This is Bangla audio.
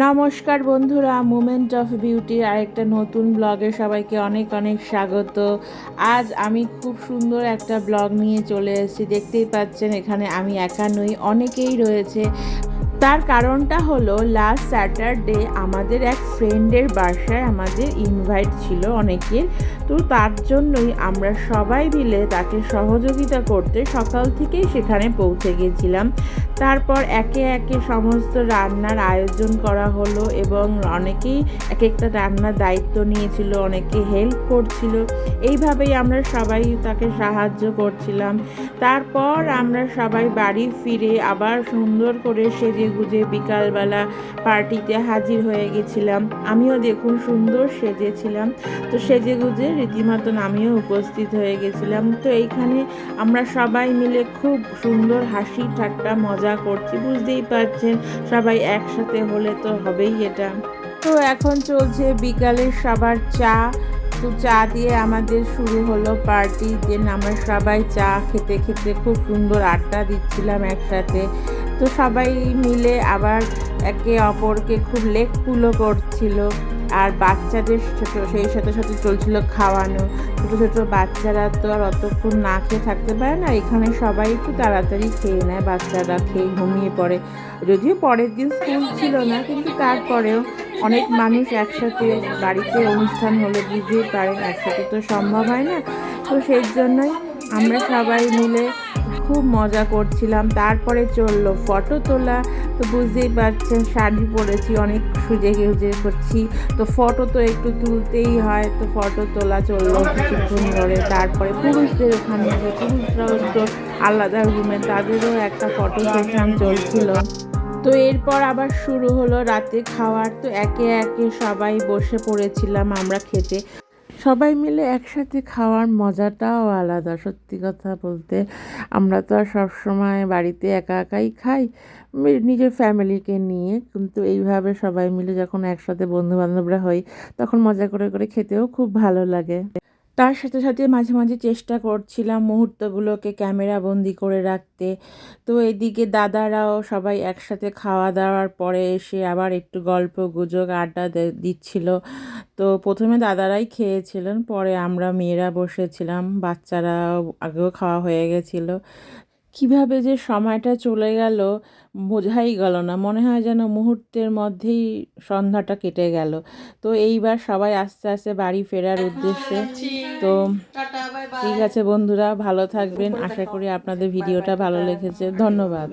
নমস্কার বন্ধুরা মুমেন্ট অফ বিউটির আরেকটা নতুন ব্লগে সবাইকে অনেক অনেক স্বাগত। আজ আমি খুব সুন্দর একটা ব্লগ নিয়ে চলে এসেছি। দেখতেই পাচ্ছেন, এখানে আমি একা নই, অনেকেই রয়েছে। তার কারণটা হলো লাস্ট স্যাটারডে আমাদের এক ফ্রেন্ডের বাসায় আমাদের ইনভাইট ছিল অনেকের। তো তার জন্যই আমরা সবাই মিলে তাকে সহযোগিতা করতে সকাল থেকেই সেখানে পৌঁছে গেছিলাম। তারপর একে একে সমস্ত রান্নার আয়োজন করা হলো এবং অনেকেই এক একটা রান্নার দায়িত্ব নিয়েছিল, অনেকে হেল্প করছিল। এইভাবেই আমরা সবাই তাকে সাহায্য করছিলাম। তারপর আমরা সবাই বাড়ি ফিরে আবার সুন্দর করে সেজে গুজে বিকালবেলা পার্টিতে হাজির হয়ে গেছিলাম। আমিও দেখুন সুন্দর সেজেছিলাম। তো সেজে গুজে রীতিমতন আমিও উপস্থিত হয়ে গেছিলাম। তো এইখানে আমরা সবাই মিলে খুব সুন্দর হাসি ঠাট্টা মজা করছি, বুঝতেই পারছেন? সবাই একসাথে হলে তো হবেই এটা। তো এখন চলছে বিকালের সবার চা। তো চা দিয়ে আমাদের শুরু হলো পার্টি। যে আমরা সবাই চা খেতে খেতে খুব সুন্দর আড্ডা দিচ্ছিলাম একসাথে। তো সবাই মিলে আবার একে অপরকে খুব লেক পুলো করছিল। আর বাচ্চাদের সেই সাথে সাথে চলছিল খাওয়ানো। ছোটো ছোটো বাচ্চারা তো আর অতক্ষণ না খেয়ে থাকতে পারে না। এখানে সবাই একটু তাড়াতাড়ি খেয়ে নেয়, বাচ্চারা খেয়ে ঘুমিয়ে পড়ে। যদিও পরের দিন স্কুল ছিল না, কিন্তু তারপরেও অনেক মানুষ একসাথে বাড়িতে অনুষ্ঠান হলে বুঝতেই পারেন, একসাথে তো সম্ভব হয় না। তো সেই জন্যই আমরা সবাই মিলে খুব মজা করছিলাম। তারপরে চলল ফটো তোলা। তো বুঝতেই পারছেন, শাড়ি পরেছি, অনেক সুজে গুজে করছি। তো ফটো তো একটু তুলতেই হয়, তো ফটো তোলা চলল কিছুক্ষণ ধরে। তারপরে পুরুষদের ওখানে পুরুষরাও তো আলাদা রুমে, তাদেরও একটা ফটো সেশন চলছিল। তো এরপর আবার শুরু হলো রাতে খাওয়ার। তো একে একে সবাই বসে পড়েছিলাম আমরা খেতে। সবাই মিলে একসাথে খাওয়ার মজাটাও আলাদা, সত্যি কথা বলতে। আমরা তো আর সবসময় বাড়িতে একা একাই খাই নিজের ফ্যামিলিকে নিয়ে। কিন্তু এইভাবে সবাই মিলে যখন একসাথে বন্ধুবান্ধবরা হই, তখন মজা করে করে খেতেও খুব ভালো লাগে। তার সাথে সাথে মাঝে মাঝে চেষ্টা করছিলাম মুহূর্তগুলোকে ক্যামেরা বন্দি করে রাখতে। তো এদিকে দাদারাও সবাই একসাথে খাওয়া দাওয়ার পরে এসে আবার একটু গল্প গুজব আড্ডা দিচ্ছিল। তো প্রথমে দাদারাই খেয়েছিলেন, পরে আমরা মেয়েরা বসেছিলাম বাচ্চারা আগেও খাওয়া হয়ে গেছিল। কীভাবে যে সময়টা চলে গেল বোঝাই গেল না। মনে হয় যেন মুহূর্তের মধ্যেই সন্ধ্যাটা কেটে গেল। তো এইবার সবাই আস্তে আস্তে বাড়ি ফেরার উদ্দেশ্যে। তো ঠিক আছে বন্ধুরা ভালো থাকবেন। আশা করি আপনাদের ভিডিওটা ভালো লেগেছে। ধন্যবাদ।